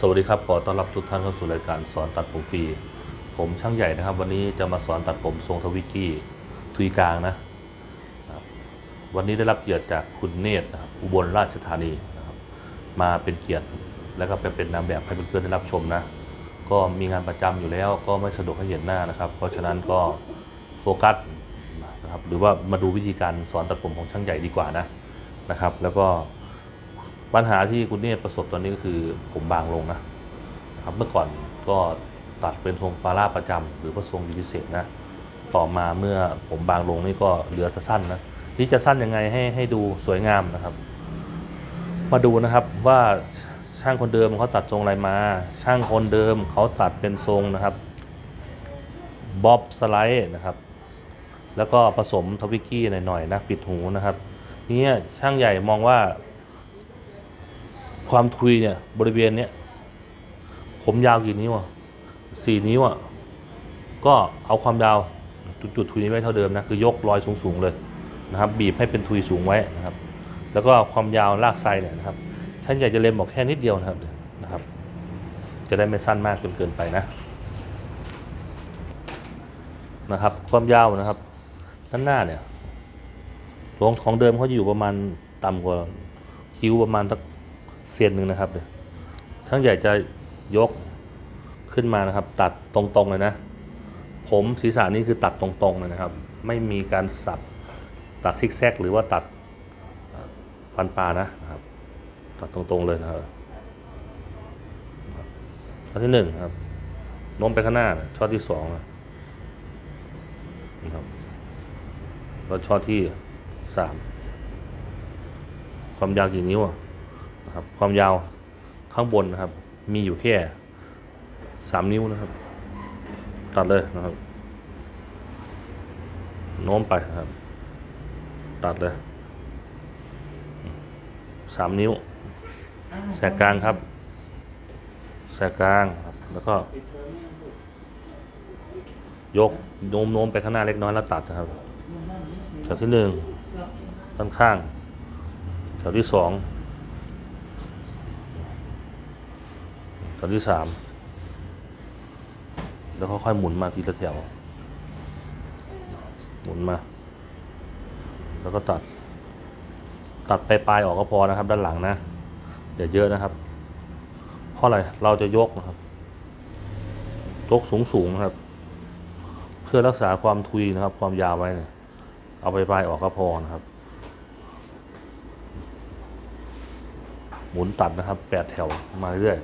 สวัสดีครับ ขอต้อนรับทุกท่านเข้าสู่รายการสอนตัดผมฟรี ผมช่างใหญ่นะครับ วันนี้จะมาสอนตัดผมทรงทวิกกี้ทุยกลางนะครับวันนี้ได้รับเกียรติจากคุณเนตรนะครับอุบลราชธานีนะครับ มาเป็นเกียรติแล้วก็ไปเป็นนางแบบให้เพื่อนๆได้รับชมนะ ก็มีงานประจำอยู่แล้วก็ไม่สะดวกให้เห็นหน้านะครับ เพราะฉะนั้นก็โฟกัสนะครับ หรือว่ามาดูวิธีการสอนตัดผมของช่างใหญ่ดีกว่านะนะครับ แล้วก็ ปัญหาที่คุณเนตรประสบตอนนี้ก็คือผมบางลงนะครับ เมื่อก่อนก็ตัดเป็นทรงฟาร่าประจำหรือว่าทรงยูนิเซ็กนะ ต่อมาเมื่อผมบางลงนี่ก็เหลือแต่สั้นนะ ที่จะสั้นยังไงให้ให้ดูสวยงามนะครับ มาดูนะครับว่าช่างคนเดิมเขาตัดทรงอะไรมา ช่างคนเดิมเขาตัดเป็นทรงนะครับบ๊อบสไลด์นะครับ แล้วก็ผสมทวิกกี้หน่อยๆนะปิดหูนะครับนี้ช่างใหญ่มองว่า ความทุยเนี่ย บริเวณเนี้ยผมยาวกี่นิ้วอะสี่นิ้วอะก็เอาความยาวจุดจุดทุยนี้ไว้เท่าเดิมนะคือยกรอยสูงๆเลยนะครับบีบให้เป็นทุยสูงไว้นะครับ แล้วก็ความยาวลากไซเนี่ยนะครับท่านอยากจะเล็มบอกแค่นิดเดียวนะครับนะครับ จะได้ไม่สั้นมากจนเกินไปนะนะครับ ความยาวนะครับ ด้านหน้าเนี่ยตรงของเดิมเขาอยู่ประมาณต่ำกว่าคิ้วประมาณสัก เซียนหนึ่งนะครับเนี่ยช่างใหญ่จะยกขึ้นมานะครับ ตัดตรงๆเลยนะ ผมศีรษะนี่คือตัดตรงๆเลยนะครับ ไม่มีการสับตัดซิกแซกหรือว่าตัดฟันปลานะครับ ตัดตรงๆเลยนะครับช็อตที่หนึ่งครับโน้มไปข้างหน้าช็อตที่สองนะครับแล้วช็อตที่สามความยาวกี่นิ้วอะ นะครับความยาวข้างบนนะครับ มีอยู่แค่สามนิ้วนะครับ ตัดเลยนะครับโน้มไปนะครับ ตัดเลยสามนิ้ว แสกกลางครับ แสกกลางครับ แล้วก็ ยกโน้มโน้มไปข้างหน้าเล็กน้อยแล้วตัดนะครับแถวที่หนึ่งด้านข้างแถวที่สอง ตอนที่สามแล้วค่อยๆหมุนมาทีละแถว หมุนมา แล้วก็ตัด ตัดไปลายๆออกก็พอนะครับ ด้านหลังนะอย่าเยอะนะครับ เพราะอะไรเราจะยกนะครับ ยกสูงๆนะครับ เพื่อรักษาความทุยนะครับ ความยาวไว้เนี่ยเอาไปปลายๆออกก็พอนะครับ หมุนตัดนะครับแปดแถวมาเรื่อย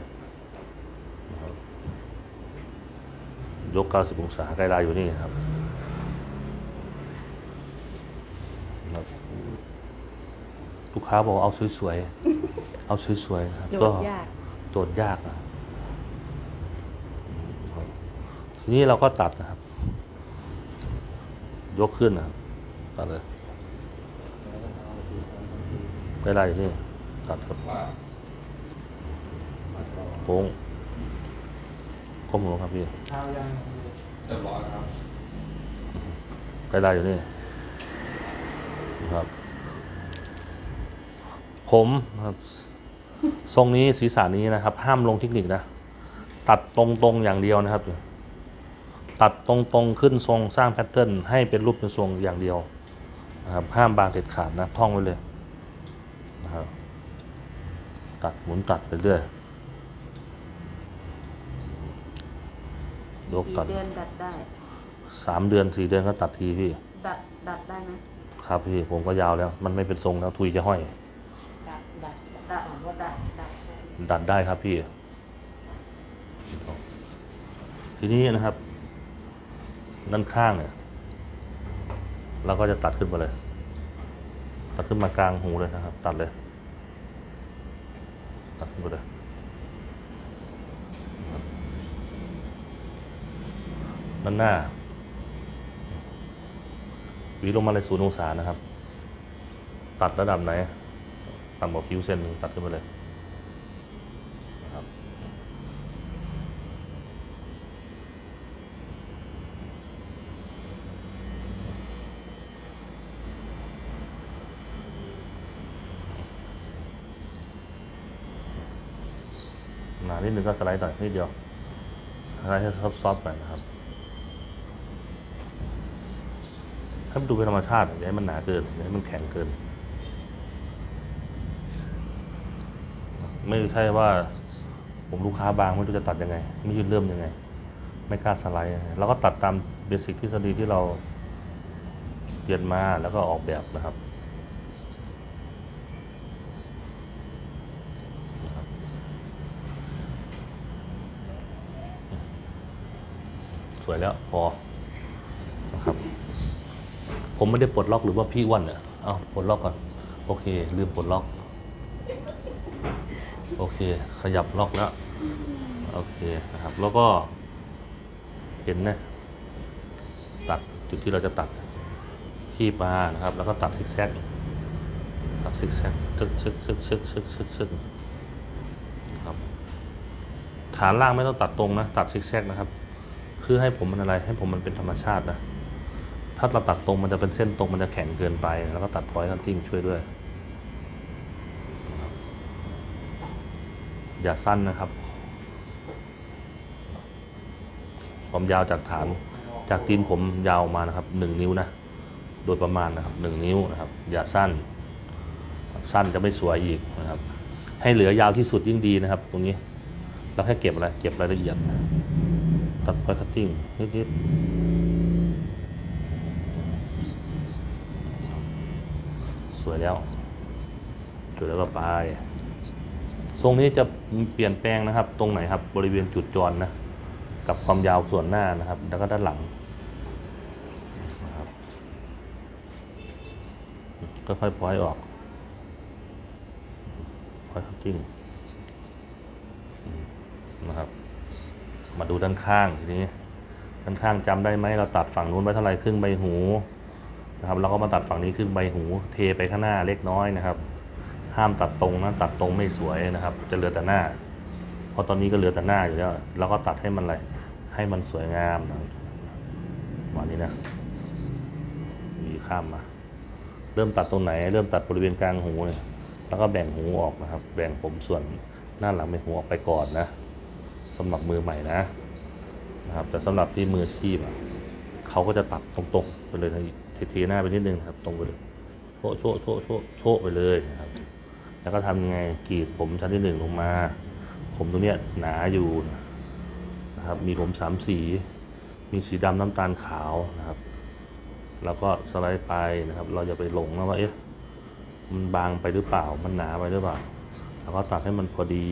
ยก 90 องศาใกล้ได้อยู่นี่ครับครับ ลูกค้าบอกเอาสวยๆ เอาสวยๆนะครับ โจก็ทย์ยาก โจทย์ยากนะทีนี้เราก็ตัดนะครับ ยกขึ้นนะครับตัดเลยใกล้ได้อยู่นี่ ตัดครับโค้งก้ มลงครับพี่ข้าวยังเรียบร้อยครับใกล้ได้อยู่นี่นะครับผมนะครับทรงนี้ศีรษะนี้นะครับ ห้ามลงเทคนิคนะ ตัดตรงๆอย่างเดียวนะครับ ตัดตรงๆขึ้นทรงสร้างแพทเทิร์นให้เป็นรูปเป็นทรงอย่างเดียวนะครับห้ามบางเด็ดขาดนะท่องไว้เลยนะครับตัดหมุนตัดไปเรื่อย ยกกี่ตัดเดือนดัดได้สามเดือนสี่เดือนก็ตัดทีพี่ ดัดดัดได้ไหมครับพี่ผมก็ยาวแล้ว มันไม่เป็นทรงแล้วทุยจะห้อย ดัดดัดดัดว่าดัดดัดดัดได้ครับพี่ ทีนี้นะครับด้านข้างเนี่ยเราก็จะตัดขึ้นมาเลย ตัดขึ้นมากลางหูเลยนะครับ ตัดเลย ตัดขึ้นมาเลย ด้านหน้าหวีลงมาเลยศูนย์องศานะครับ ตัดระดับไหนต่ำกว่าคิ้วเส้นหนึ่งตัดขึ้นมาเลยนะครับนนานิดนึงก็สไลด์หน่อยนิดเดียวสไลด์ให้ซอฟต์ๆหน่อยนะครับ ให้มันดูเป็นธรรมชาติอย่าให้มันหนาเกินอย่าให้มันแข็งเกิน ไม่ใช่ว่า ผมลูกค้าบางไม่รู้จะตัดยังไง ไม่รู้จะเริ่มยังไง ไม่กล้าสไลด์เราก็ตัดตามเบสิกทฤษฎีที่เราเรียนมาแล้วก็ออกแบบนะครับสวยแล้วพอ ผมไม่ได้ปลดล็อกหรือว่าพี่อ้วันเนี่ยเอาปลดล็อกก่อน โอเค ลืมปลดล็อก โอเค ขยับล็อกแล้ว โอเคนะครับ แล้วก็ เห็นนะตัดจุดที่เราจะตัดขี้ปลานะครับ แล้วก็ตัดซิกแซกตัดซิกแซกชึกชึกชึกชึกชึกชึกชึกครับฐานล่างไม่ต้องตัดตรงนะ ตัดซิกแซกนะครับ คือให้ผมมันอะไร ให้ผมมันเป็นธรรมชาตินะ ถ้าเราตัดตรงมันจะเป็นเส้นตรงมันจะแข็งเกินไป แล้วก็ตัดพอยต์คันติ้งช่วยด้วย อย่าสั้นนะครับ ความยาวจากฐานจากตีนผมยาวมานะครับหนึ่งนิ้วนะ โดยประมาณนะครับหนึ่งนิ้วนะครับ อย่าสั้น สั้นจะไม่สวยอีกนะครับ ให้เหลือยาวที่สุดยิ่งดีนะครับ ตรงนี้ เราแค่เก็บอะไร เก็บรายละเอียด ตัดพอยคัตติ้งนิดๆ สวยแล้วสวยแล้วก็ไป ทรงนี้จะเปลี่ยนแปลงนะครับ ตรงไหนครับ บริเวณจุดจรนะ กับความยาวส่วนหน้านะครับ แล้วก็ด้านหลังนะครับก็ค่อยๆปล่อยออกปล่อยจริงนะครับ มาดูด้านข้างทีนี้ด้านข้างจำได้ไหมเราตัดฝั่งนู้นไว้เท่าไหร่ครึ่งใบหู นะครับเราก็มาตัดฝั่งนี้ครึ่งใบหูเทไปข้างหน้าเล็กน้อยนะครับ ห้ามตัดตรงนะตัดตรงไม่สวยนะครับ จะเหลือแต่หน้า เพราะตอนนี้ก็เหลือแต่หน้าอยู่แล้วเราก็ตัดให้มันอะไรให้มันสวยงามนะวันนี้นะมีข้ามมา เริ่มตัดตรงไหน เริ่มตัดบริเวณกลางหูเนี่ยแล้วก็แบ่งหูออกนะครับ แบ่งผมส่วนหน้าหลังเป็นหูออกไปก่อนนะสำหรับมือใหม่นะนะครับ แต่สำหรับที่มืออาชีพอะเขาก็จะตัดตรงๆไปเลยนะ ทีๆหน้าไปนิดนึงครับ ตรงไปเลยโชะโชะโชะโชะโชะไปเลยนะครับ แล้วก็ทำยังไงกรีดผมชั้นที่หนึ่งลงมา ผมตรงเนี้ยหนาอยู่นะครับ มีผมสามสี มีสีดำน้ำตาลขาวนะครับ แล้วก็สไลด์ไปนะครับ เราจะไปหลงนะว่าเอ๊ะมันบางไปหรือเปล่า มันหนาไปหรือเปล่า แล้วก็ตัดให้มันพอดี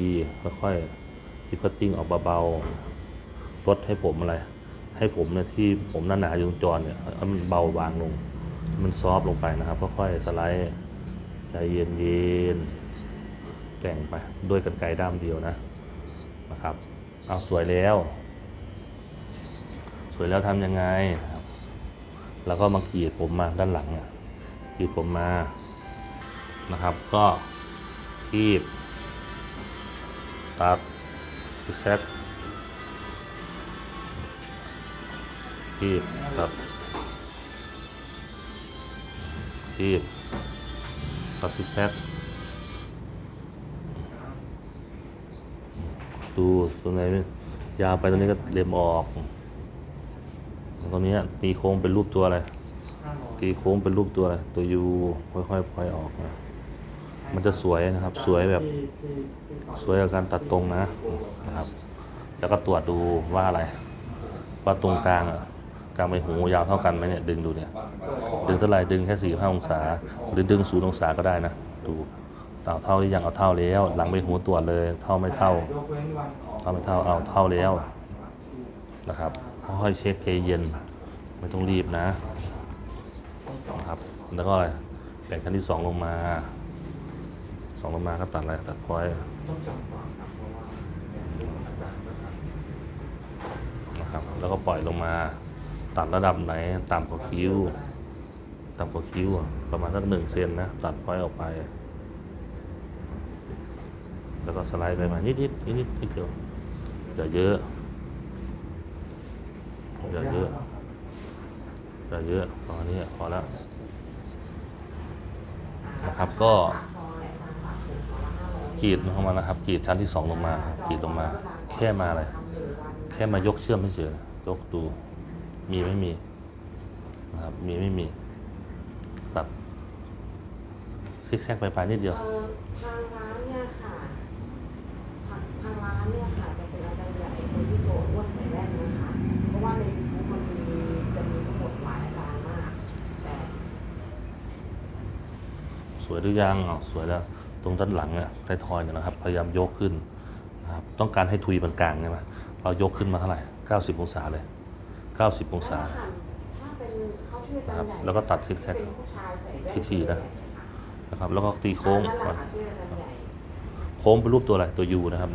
ค่อยๆทิพติ้งออกเบาๆลดให้ผมอะไร ให้ผมเนี่ยที่ผมหนาๆอยู่ตรงจรเนี่ยให้มันเบาบางลง มันซอฟต์ลงไปนะครับค่อยๆสไลด์ใจเย็นๆแต่งไปด้วยกันไกรด้ามเดียวนะนะครับ เอาสวยแล้ว สวยแล้วทำยังไงนะครับ แล้วก็มากรีดผมมาด้านหลังอะกรีดผมมานะครับ ก็คีบตัดซิกแซก คีบตัดคีบตัดซิกแซกดูตรงไหนยาวไปตรงนี้ก็เล็มออกตรงนี้ตีโค้งเป็นรูปตัวอะไร ตีโค้งเป็นรูปตัวอะไร ตัวยูค่อยๆพลอยออกนะมันจะสวยนะครับ สวยแบบสวยกับการตัดตรงนะนะครับ แล้วก็ตรวจดูว่าอะไร ว่าตรงกลางอะ กลางใบหูยาวเท่ากันไหมเนี่ยดึงดูเนี่ยดึงเท่าไหร่ดึงแค่สี่ห้าองศา หรือดึงศูนย์องศาก็ได้นะดูเอาเท่าหรือยังเอาเท่าแล้ว หลังไปหูตรวจเลย เท่าไม่เท่ายกเว้นวันออกเท่าไม่เท่าเอาเท่าแล้วนะครับค่อยๆเช็คใจเย็นไม่ต้องรีบนะนะครับแล้วก็อะไรแบ่งขั้นที่สองลงมาสองลงมาก็ตัดอะไรตัดพอยต์ต้องจำก่อนครับเพราะว่าอาจารย์ก็ทำนะครับแล้วก็ปล่อยลงมา ตัดระดับไหนต่ำกว่าคิ้วต่ำกว่าคิ้วประมาณสักหนึ่งเซนนะ ตัดพอยออกไป แล้วก็สไลด์ไปมานิดนิดนิดนิดนิดเดียวอย่าเยอะอย่าเยอะอย่าเยอะพอนี้พอแล้วนะครับก็กรีดลงมานะครับกรีดชั้นที่สองลงมากรีดลงมา แค่มาอะไรแค่มายกเชื่อมไม่เฉยยกดู มีไม่มีนะครับมีไม่มีตัดซิกแซกไปปลายนิดเดียว เอ่อทางร้านเนี่ยค่ะทางทางร้านเนี่ยค่ะจะเป็นอาจารย์ใหญ่คนที่โกนอ้วนใส่แว่นนะคะเพราะว่าในยูทูบมันมีจะมีทั้งหมดหลายอาจารย์มาก แต่สวยหรือยังอ๋อสวยแล้ว ตรงด้านหลังเนี่ยไทยทอยเนี่ยนะครับ พยายามยกขึ้นนะครับ ต้องการให้ทุยมันกลางใช่ไหมเรายกขึ้นมาเท่าไหร่ 90 องศาเลย 90 องศาถ้หันถ้าเป็นเขาชื่ออาจารย์ใหญ่แล้วก็ตัดซิกแซกเป็นผู้ชายใส่แว่นทีๆนะนะครับ แล้วก็ตีโค้งนั่นแหก่อละนค่ะชื่ออาจารย์ใหญ่โค้งเป็นรูปตัวอะไรตัวยูนะครับ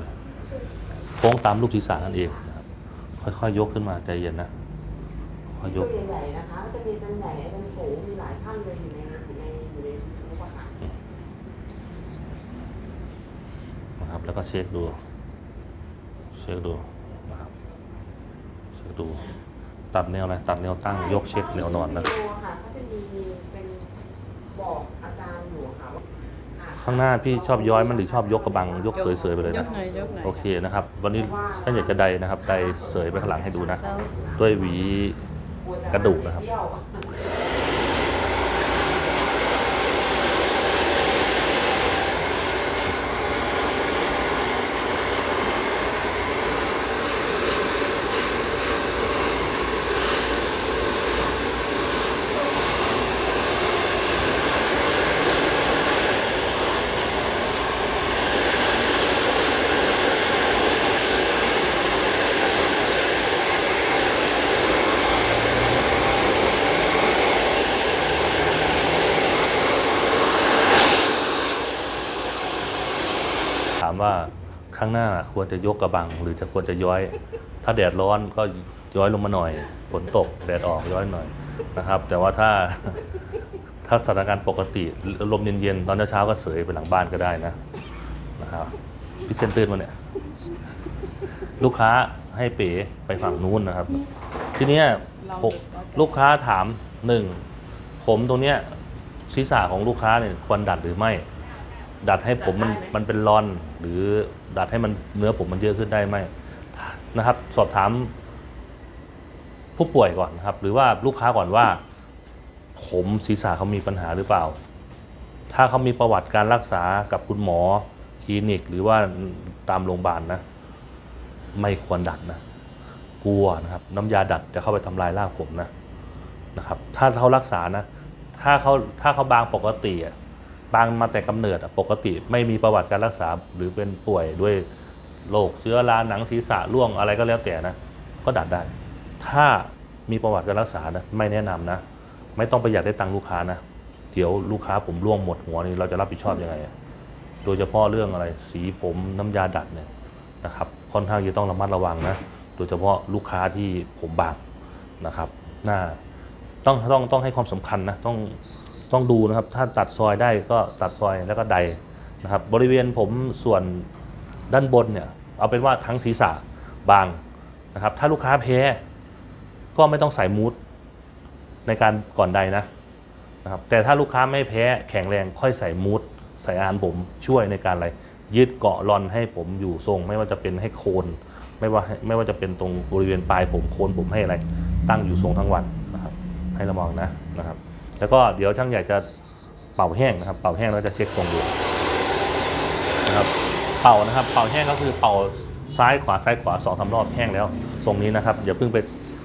โค้งตามรูปศีรษะนั่นเองนะครับค่อยๆยกขึ้นมาใจเย็นนะค่อยยตัวกใหญ่ๆนะคะก็จะมีอาจารย์ใหญ่อาจารย์โสมีหลายท่านเลยอยู่ในอยู่ในอยู่ในยูทูบอะค่ะนะครับแล้วก็เช็คดูเช็คดูนะครับเช็คดู ตัดแนวอะไรตัดแนวตั้งยกเช็คแนวนอนนะใตัวค่ะเขาจะมีเป็นบอกอาจารย์อยู่ค่ะว่าอ่ข้างหน้าพี่ชอบย้อยมันหรือชอบยกกระบังยกเสยๆไปเลยยนะกหน่อยยกหน่อยโอเคนะครับ วันนี้ถ้าอยากจะใดนะครับใดเสยไปข้างหลังให้ดูนะแล้ว ด้วยหวีลัวจกระดูกนะครับ เที่ยว ว่าข้างหน้าควรจะยกกระบัง หรือจะควรจะย้อย ถ้าแดดร้อนก็ย้อยลงมาหน่อย ฝนตกแดดออกย้อยหน่อยนะครับ แต่ว่าถ้าถ้าสถานการณ์ปกติลมเย็นๆตอนเช้าๆก็เสยไปหลังบ้านก็ได้นะนะครับพี่เซนตื่นมาเนี่ยลูกค้าให้เป๋ไปฝั่งนู้นนะครับ ทีเนี้ยผมลูกค้าถามหนึ่งผมตรงเนี้ยศีรษะของลูกค้าเนี่ยควรดัดหรือไม่ ดัดให้ผมมันมันเป็นรอน หรือดัดให้มันเนื้อผมมันเยอะขึ้นได้ไหมนะครับ สอบถามผู้ป่วยก่อนนะครับ หรือว่าลูกค้าก่อนว่า ผมศีรษะเขามีปัญหาหรือเปล่า ถ้าเขามีประวัติการรักษากับคุณหมอคลินิก หรือว่าตามโรงพยาบาลนะ ไม่ควรดัดนะ กลัวนะครับ น้ำยาดัดจะเข้าไปทำลายรากผมนะนะครับ ถ้าเขารักษานะ ถ้าเขาถ้าเขาบางปกติอะ บางมาแต่กำเนิดอะปกติไม่มีประวัติการรักษาหรือเป็นป่วยด้วยโรคเชื้อราหนังศีรษะร่วงอะไรก็แล้วแต่นะ ก็ดัดได้ ถ้ามีประวัติการรักษานะไม่แนะนำนะ ไม่ต้องไปอยากได้ตังค์ลูกค้านะ เดี๋ยวลูกค้าผมร่วงหมดหัวนี่เราจะรับผิดชอบยังไงโดยเฉพาะเรื่องอะไรสีผมน้ำยาดัดเนี่ยนะครับค่อนข้างจะต้องระมัดระวังนะ โดยเฉพาะลูกค้าที่ผมบางนะครับหน้าต้องต้องต้องให้ความสำคัญนะต้อง ต้องดูนะครับ ถ้าตัดซอยได้ก็ตัดซอยแล้วก็ใดนะครับ บริเวณผมส่วนด้านบนเนี่ยเอาเป็นว่าทั้งศีรษะบางนะครับ ถ้าลูกค้าแพ้ก็ไม่ต้องใส่มูดในการก่อนใดนะนะครับ แต่ถ้าลูกค้าไม่แพ้แข็งแรงค่อยใส่มูดใส่อาหารผมช่วยในการอะไรยึดเกาะรอนให้ผมอยู่ทรง ไม่ว่าจะเป็นให้โคนไม่ว่าไม่ว่าจะเป็นตรงบริเวณปลายผมโคนผมให้อะไร ตั้งอยู่ทรงทั้งวันนะครับ ให้ระวังนะนะครับ แล้วก็เดี๋ยวช่างใหญ่จะเป่าแห้งนะครับ เป่าแห้งแล้วจะเช็คทรงดูนะครับเป่านะครับ เป่าแห้งก็คือเป่าซ้ายขวาซ้ายขวาสองสารอบแห้งแล้วทรงนี้นะครับอย่าเพิ่งไป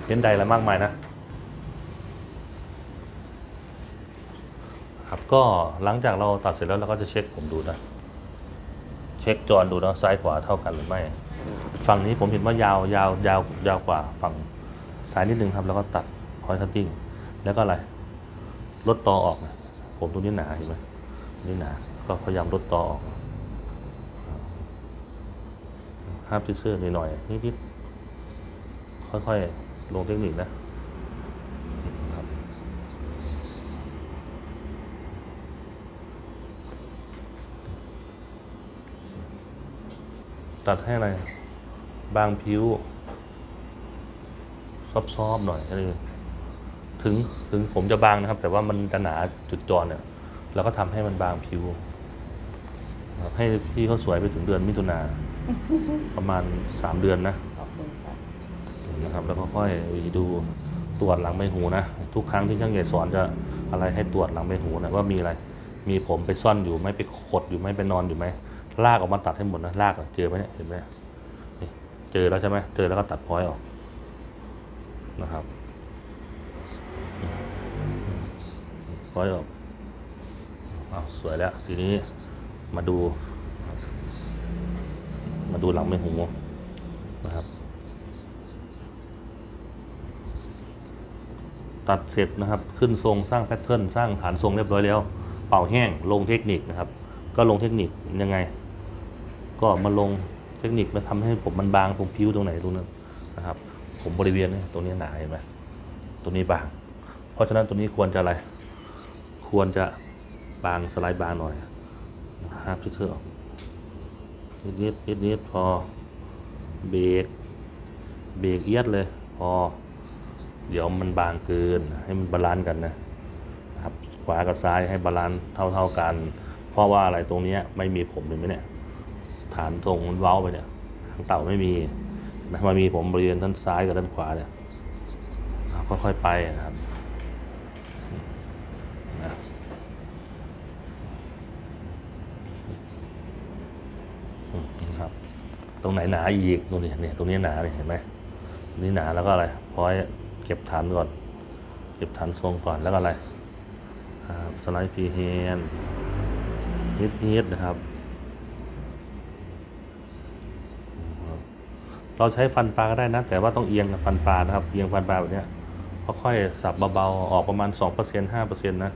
เน้นใดอะไรมากมายนะครับก็หลังจากเราตัดเสร็จแล้วเราก็จะเช็คผมดูนะเช็คจอนดูนะซ้ายขวาเท่ากันหรือไม่ ฝั่งนี้ผมเห็นว่ายาวยาวยาวยาวกว่าฝั่งซ้ายนิดนึงครับ แล้วก็ตัดพอยคัตติ้งแล้วก็อะไร ลดตอออกนะผมตรงนี้หนาเห็นไหมนี่หนาก็พยายามลดตอออกห้ามซิเซอร์หน่อยๆนิดๆค่อยๆ ลงเทคนิคนะตัดให้อะไร บางผิว ซอบๆหน่อยแค่นี้ ถึงถึงผมจะบางนะครับ แต่ว่ามันจะหนาจุดจรเนี่ยเราก็ทำให้มันบางผิวครับให้พี่เขาสวยไปถึงเดือนมิถุนาประมาณสามเดือนนะขอบคุณค่ะนะครับแล้วก็ค่อยดูตรวจหลังใบหูนะทุกครั้งที่ช่างใหญ่สอนจะอะไรให้ตรวจหลังใบหูนะว่ามีอะไร มีผมไปซ่อนอยู่ไหมไปขดอยู่ไหมไปนอนอยู่ไหมลากออกมาตัดให้หมดนะลากอะเจอไหมเนี่ยเห็นไหมนี่เจอแล้วใช่ไหมเจอแล้วก็ตัดพอยออกนะครับ พอยออกอ้าสวยแล้ว ทีนี้มาดู มาดูหลังใบหูนะครับ ตัดเสร็จนะครับ ขึ้นทรงสร้างแพทเทิร์นสร้างฐานทรงเรียบร้อยแล้ว เป่าแห้งลงเทคนิคนะครับ ก็ลงเทคนิคยังไง ก็มาลงเทคนิคมาทำให้ผมมันบางตรงผิวตรงไหนตรงนั้นนะครับ ผมบริเวณนี้ตรงนี้หนาเห็นไหมตรงนี้บาง เพราะฉะนั้นตรงนี้ควรจะอะไร ควรจะบางสไลด์บางหน่อยนะครับเชื่ออกนิดนิดนิดนิดพอเบรกเบรกเอียดเลย พอ เดี๋ยวมันบางเกินให้มันบาลานซ์กันนะครับขวากับซ้ายให้บาลานซ์เท่าๆกัน เพราะว่าอะไรตรงนี้ไม่มีผมเห็นไหมเนี่ยฐานตรงมันเว้าไปเนี่ยทางเต่าไม่มีนะมันมีผมบริเวณด้านซ้ายกับด้านขวาเนี่ยค่อยๆไปนะครับนะอืมนะครับ ตรงไหนหนาอีกตรงนี้เนี่ยตรงนี้หนาเลยเห็นไหมนี้หนาแล้วก็อะไรพอยเก็บฐานก่อน เก็บฐานทรงก่อนแล้วก็อะไรสไลด์ฟรีแฮนด์นิดนิดๆนะครับ เราใช้ฟันปลาก็ได้นะ แต่ว่าต้องเอียงฟันปลานะครับ เอียงฟันปลาแบบนี้ค่อยๆสับเบาๆออกประมาณ 2% 5%นะ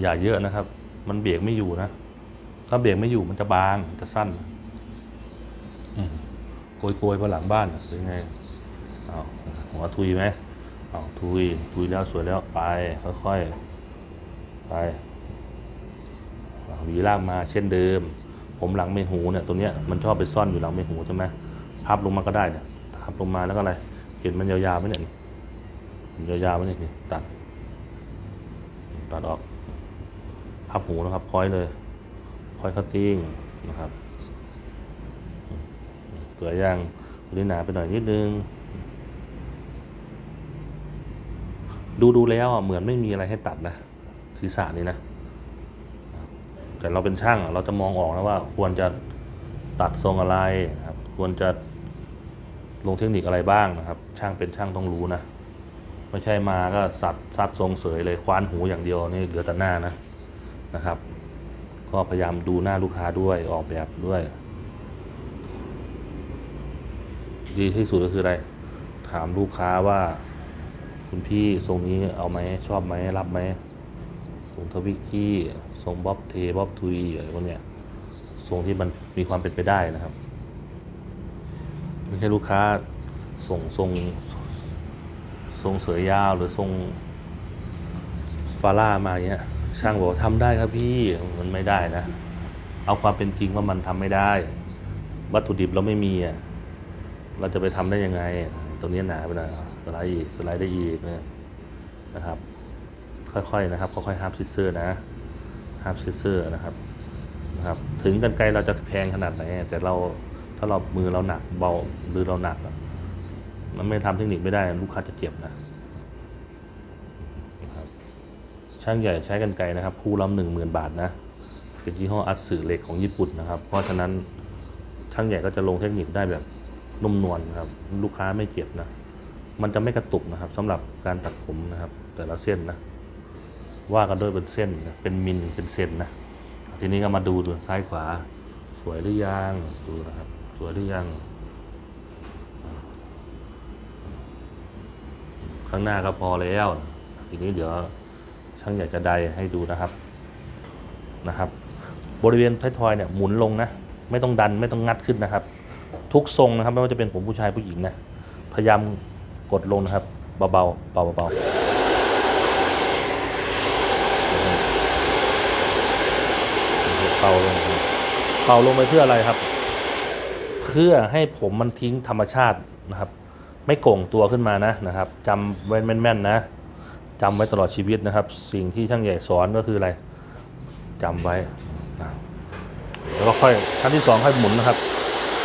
อย่าเยอะนะครับ มันเบรกไม่อยู่นะ ถ้าเบรกไม่อยู่มันจะบางจะสั้น โกยๆพอหลังบ้านหรือไงเอาหัวทุยไหมเอาทุยทุยแล้วสวยแล้วไปค่อยๆไปวีลากมาเช่นเดิม ผมหลังไม่หูเนี่ยตัวเนี้ยมันชอบไปซ่อนอยู่หลังไม่หูใช่ไหมพับลงมาก็ได้เนี่ยพับลงมาแล้วก็อะไรเห็นมันยาวๆไหมเนี่ยเห็นยาวๆไหมเนี่ยตัดตัดออกพับหูนะครับพอยเลยพอยคัตติ้งนะครับ ตัวอย่างตัวนี้หนาไปหน่อยนิดนึง ดูดูแล้วอะเหมือนไม่มีอะไรให้ตัดนะศีรษะนี่นะ แต่เราเป็นช่างอะเราจะมองออกนะว่า ควรจะตัดทรงอะไรครับ ควรจะลงเทคนิคอะไรบ้างนะครับ ช่างเป็นช่างต้องรู้นะไม่ใช่มาก็สัดซัดทรงเสยเลยคว้านหูอย่างเดียวนี่เหลือแต่หน้านะนะครับ ก็พยายามดูหน้าลูกค้าด้วยออกแบบด้วย ดีที่สุดก็คืออะไร ถามลูกค้าว่าคุณพี่ทรงนี้เอาไหมชอบไหมรับไหมทรงทวิกี้ทรงบ๊อบเทบ๊อบทุยอะไรพวกเนี้ยทรงที่มันมีความเป็นไปได้นะครับไม่ใช่ลูกค้าส่งทรงทรงเสือยาวหรือทรงฟาร่ามาอย่างเงี้ย ช่างบอกว่าทำได้ครับพี่มันไม่ได้นะ เอาความเป็นจริงว่ามันทำไม่ได้ วัตถุดิบเราไม่มีอะ เราจะไปทำได้ยังไง ตรงนี้หนาไปหน่อยสไลด์อีกสไลด์ได้อีกนะครับ ค่อยๆนะครับ ค่อยๆฮาร์ปซิเซอร์นะฮาร์ปซิเซอร์นะครับนะครับ ถึงกันไกลเราจะแพงขนาดไหน แต่เราถ้าเรามือเราหนักเบาหรือเราหนักมันไม่ทำเทคนิคไม่ได้ลูกค้าจะเจ็บนะครับช่างใหญ่ใช้กันไกลนะครับ คู่ละหนึ่งหมื่นบาทนะเป็นยี่ห้ออัตสึเหล็กของญี่ปุ่นนะครับ เพราะฉะนั้นช่างใหญ่ก็จะลงเทคนิคได้แบบ นุ่มนวลครับ ลูกค้าไม่เจ็บนะ มันจะไม่กระตุกนะครับสำหรับการตัดผมนะครับ แต่ละเส้นนะ ว่ากันด้วยเป็นเส้นนะเป็นมิลเป็นเซนนะ ทีนี้ก็มาดูดูซ้ายขวา สวยหรือยังดูนะครับ สวยหรือยังข้างหน้าก็พอแล้วทีนี้เดี๋ยวช่างอยากจะไดให้ดูนะครับนะครับ บริเวณท้ายทอยเนี่ยหมุนลงนะ ไม่ต้องดันไม่ต้องงัดขึ้นนะครับ ทุกทรงนะครับ ไม่ว่าจะเป็นผมผู้ชายผู้หญิงนะ พยายามกดลงนะครับ เบาๆเบาๆเบาๆเป่าลงเป่าลงไปเพื่ออะไรครับ เพื่อให้ผมมันทิ้งธรรมชาตินะครับ ไม่โก่งตัวขึ้นมานะนะครับจำไว้แม่นๆนะจำไว้ตลอดชีวิตนะครับ สิ่งที่ช่างใหญ่สอนก็คืออะไรจำไว้แล้วก็ค่อยขั้นที่สองค่อยหมุนนะครับ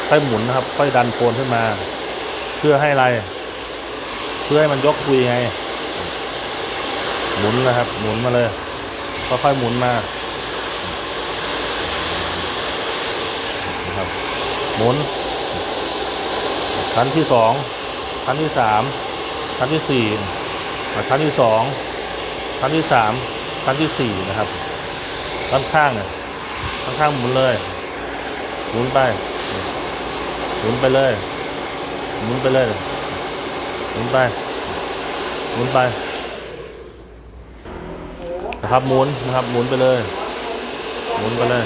ค่อยหมุนนะครับ ค่อยดันโคนขึ้นมา เพื่อให้อะไร เพื่อให้มันยกคุยไง หมุนนะครับ หมุนมาเลยก็ค่อยๆหมุนมานะครับ หมุนชั้นที่สองชั้นที่สามชั้นที่สี่ชั้นที่สองชั้นที่สามชั้นที่สี่นะครับด้านข้างเนี่ยด้านข้างหมุนเลย หมุนไป หมุนไปเลยหมุนไปเลยหมุนไปหมุนไปนะครับหมุนนะครับหมุนไปเลยหมุนไปเลย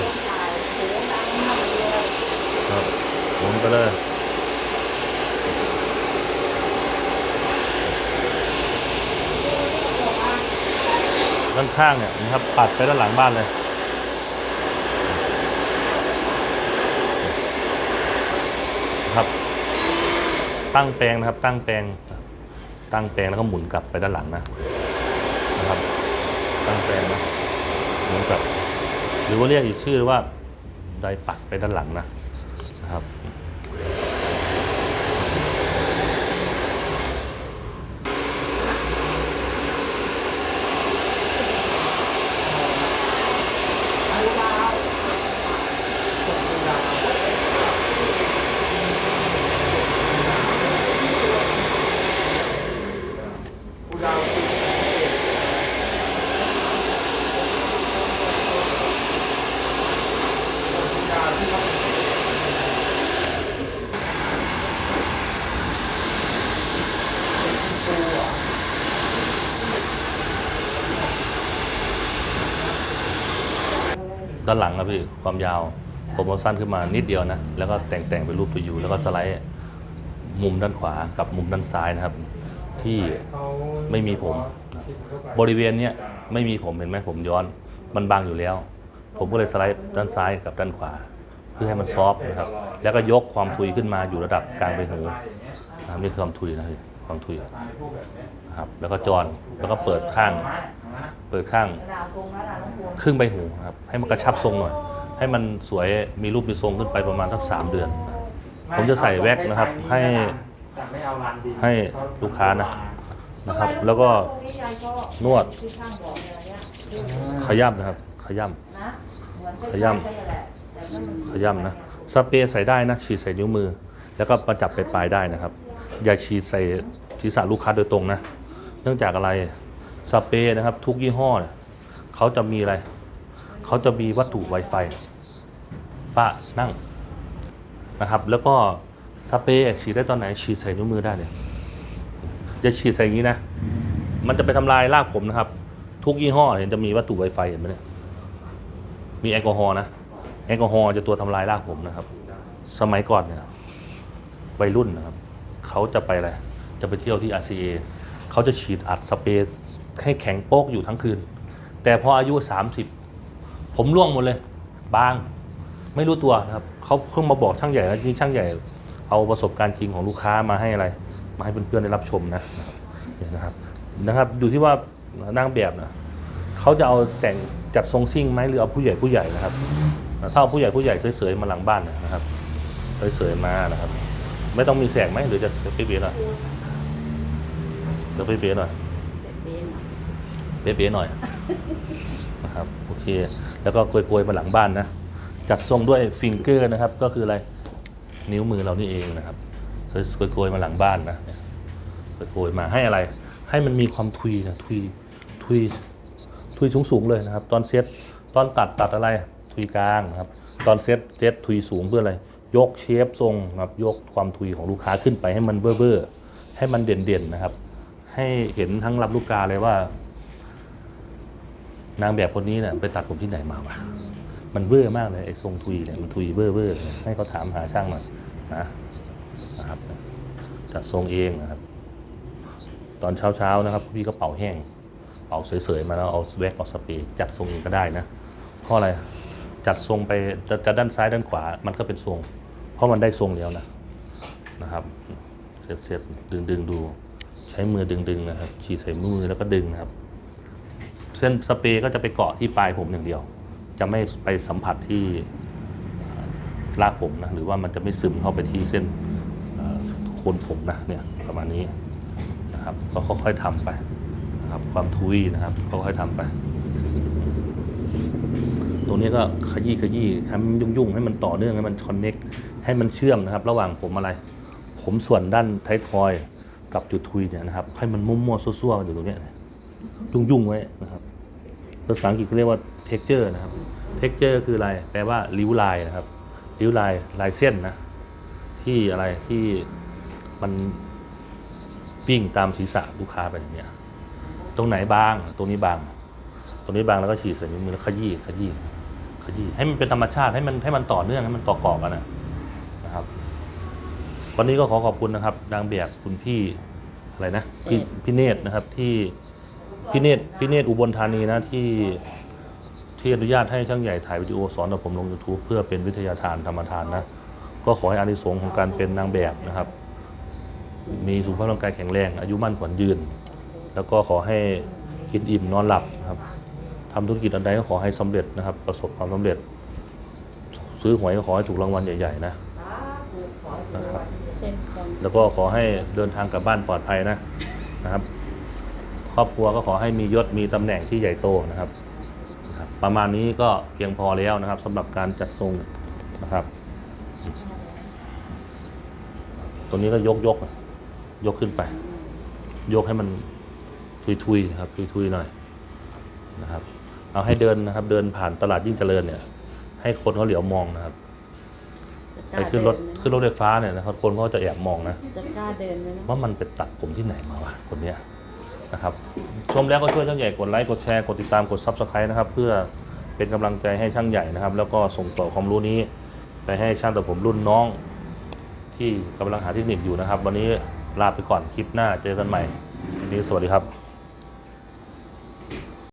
ครับหมุนไปเลยด้านข้างเนี่ยนะครับปัดไปด้านหลังบ้านเลย นะครับ ตั้งแปลงนะครับ ตั้งแปลง ตั้งแปลงแล้วก็หมุนกลับไปด้านหลังนะนะครับ ตั้งแปลงนะหมุนกลับ หรือว่าเรียกอีกชื่อว่าไดปัดไปด้านหลังนะนะครับ ผู้ดาวคือผู้ดาวที่เขา ด้านหลังครับพี่ความยาวผมเอาสั้นขึ้นมานิดเดียวนะ แล้วก็แต่งแต่งเป็นรูปตัวยูแล้วก็สไลด์มุมด้านขวากับมุมด้านซ้ายนะครับ ที่ไม่มีผม บริเวณเนี้ยไม่มีผมเห็นไหมผมย้อน มันบางอยู่แล้ว ผมก็เลยสไลด์ด้านซ้ายกับด้านขวา เพื่อให้มันซอฟนะครับ แล้วก็ยกความทุยขึ้นมาอยู่ระดับกลางใบหูนะครับนี่คือความทุยนะครับความทุย ครับ แล้วก็จอนแล้วก็เปิดข้าง เปิดข้าง ครึ่งใบหูครับ ให้มันกระชับทรงหน่อย ให้มันสวยมีรูปมีทรงขึ้นไปประมาณสักสามเดือน ผมจะใส่แว็กนะครับ ให้แต่ไม่เอาลานดินให้ลูกค้านะนะครับ แล้วก็นวดที่ช่างบอกเนี่ยเนี่ยขย้ำนะครับ ขย้นะเหมือนขย้ำใกล้ๆแหละแต่นั่นมันำขย้ำนะสเปรย์ใส่ได้นะฉีดใส่นิ้วมือ แล้วก็ประจับไปปลายได้นะครับ อย่าฉีดใส่ศีรษะลูกค้าโดยตรงนะ นื่องจากอะไรสเปรย์นะครับ ทุกยี่ห้อเนี่ยเขาจะมีอะไร เขาจะมีวัตถุ Wi-Fi ป้านั่งนะครับ แล้วก็สเปรย์ฉีดได้ตอนไหนฉีดใส่นิ้วมือได้เนี่ยจะฉีดใส่อย่างนี้นะ มันจะไปทำลายรากผมนะครับ ทุกยี่ห้อเห็นจะมีวัตถุ Wi-Fi เห็นไหมเนี่ยมีแอลกอฮอล์นะแอลกอฮอล์จะตัวทำลายรากผมนะครับ สมัยก่อนเนี่ยวัยรุ่นนะครับ เขาจะไปอะไร จะไปเที่ยวที่ RCA เขาจะฉีดอัดสเปรย์ให้แข็งโป๊กอยู่ทั้งคืน แต่พออายุ 30 ผมร่วงหมดเลย บาง ไม่รู้ตัวนะครับเขาเพิ่งมาบอกช่างใหญ่นะที่ช่างใหญ่ เอาประสบการณ์จริงของลูกค้ามาให้อะไร มาให้เพื่อนๆได้รับชมนะนะครับนะครับอยู่ที่ว่านางแบบนะเขาจะเอาแต่งจัดทรงซิ่งไหมหรือเอาผู้ใหญ่ผู้ใหญ่นะครับถ้าเอาผู้ใหญ่ผู้ใหญ่เสยๆมาหลังบ้านนะครับเสยๆมานะครับ ไม่ต้องมีแสงไหมหรือจะเป๊ะๆหน่ อยเดี๋ยวเป๊ะๆหน่อยเด็ดเบนอะเป๊ะๆหน่อยนะครับโอเค แล้วก็โกยๆมาหลังบ้านนะ จัดทรงด้วยฟิงเกอร์นะครับ ก็คืออะไรนิ้วมือเรานี่เองนะครับโกยๆมาหลังบ้านนะเนี่ยโกยๆมาให้อะไร ให้มันมีความทุยนะทุยทุยทุยสูงๆเลยนะครับ ตอนเซตตอนตัดตัดอะไรทุยกลางนะครับ ตอนเซตเซตทุยสูงเพื่ออะไร ยกเชฟทรงนะครับยกความทุยของลูกค้าขึ้นไปให้มันเบ้อเบ้อๆให้มันเด่นๆนะครับ ให้เห็นทั้งรับลูกกาเลยว่า นางแบบคนนี้เนี่ยไปตัดผมที่ไหนมาวะมันเบ้อมากเลยไอ้ทรงทุยเนี่ยมันทุยเบ้อเบ้อเลยให้เขาถามหาช่างหน่อยนะนะครับจัดทรงเองนะครับ ตอนเช้าๆนะครับ พี่ก็เป่าแห้งเป่าเสยๆมาแล้วเอาแว็กเอาสเปรย์จัดทรงเองก็ได้นะเพราะอะไรจัดทรงไปจะจะด้านซ้ายด้านขวา มันก็เป็นทรง เพราะมันได้ทรงแล้วนะนะครับเสร็จเสร็จดึงดึงๆดู ใช้มือดึงๆนะครับ ฉีดใส่มือแล้วก็ดึงนะครับ เส้นสเปรย์ก็จะไปเกาะที่ปลายผมอย่างเดียว จะไม่ไปสัมผัสที่รากผมนะหรือว่ามันจะไม่ซึมเข้าไปที่เส้นโคนผมนะเนี่ยประมาณนี้นะครับ ก็ค่อยๆทำไปนะครับ ความทุยนะครับค่อยๆทำไป ตรงนี้ก็ขยี้ขยี้ให้มันยุ่งๆ ให้มันต่อเนื่องให้มันคอนเน็กให้มันเชื่อมนะครับ ระหว่างผมอะไร ผมส่วนด้านท้ายทอย กับจุดทุยเนี่ยนะครับให้มันมั่วๆซั่วๆอยู่ตรงเนี้ยยุ่งๆไว้นะครับภาษาอังกฤษเขาเรียกว่า texture นะครับ texture คืออะไร แปลว่าริ้วลายนะครับ ริ้วลายลายเส้นนะ ที่อะไรที่มันวิ่งตามศีรษะลูกค้าไปอย่างเนี้ยตรงไหนบาง ตรงนี้บาง ตรงนี้บางแล้วก็ฉีดใส่นิ้วมือแล้วขยี้ขยี้ขยี้ให้มันเป็นธรรมชาติให้มันให้มันต่อเนื่องให้มันต่อกอกันนะนะ วันนี้ก็ขอขอบคุณนะครับ นางแบบคุณพี่อะไรนะพี่พี่เนตรนะครับที่พี่เนตรพี่เนตรอุบลธานีนะที่ที่อนุญาตให้ช่างใหญ่ถ่ายวิดีโอสอนกับผมลง YouTube เพื่อเป็นวิทยาทานธรรมทานนะ ก็ขอให้อานิสงส์ของการเป็นนางแบบนะครับ มีสุขภาพร่างกายแข็งแรง อายุมั่นขวัญยืน แล้วก็ขอให้กินอิ่มนอนหลับนะครับทำธุรกิจอันใดก็ขอให้สำเร็จนะครับ ประสบความสำเร็จ ซื้อหวยก็ขอให้ถูกรางวัลใหญ่ๆนะ นะครับ เช่นกัน แล้วก็ขอให้เดินทางกลับบ้านปลอดภัยนะนะครับ ครอบครัวก็ขอให้มียศมีตำแหน่งที่ใหญ่โตนะครับนะครับ ประมาณนี้ก็เพียงพอแล้วนะครับสำหรับการจัดทรงนะครับ ตัวนี้ก็ยกยกยกขึ้นไป ยกให้มันทุยๆนะครับทุยๆหน่อยนะครับ เอาให้เดินนะครับ เดินผ่านตลาดยิ่งเจริญเนี่ย ให้คนเขาเหลียวมองนะครับ ไปล้าขึ้นรถเดิไหมขึ้นรถไฟฟ้าเนี่ยนะครับคนเขาจะแอบมองนะจะกล้าเดินไหมเนอะว่ามันไปตัดผมที่ไหนมาวะคนเนี้ยนะครับชมแล้วก็ช่วยช่างใหญ่กดไลค์กดแชร์กดติดตามกด Subscribe นะครับ เพื่อเป็นกำลังใจให้ช่างใหญ่นะครับ แล้วก็ส่งต่อความรู้นี้ ไปให้ช่างตัดผมรุ่นน้อง ที่กำลังหาเทคนิคอยู่นะครับ วันนี้ลาไปก่อนคลิปหน้าเจอกันใหม่วันนี้สวัสดีครับ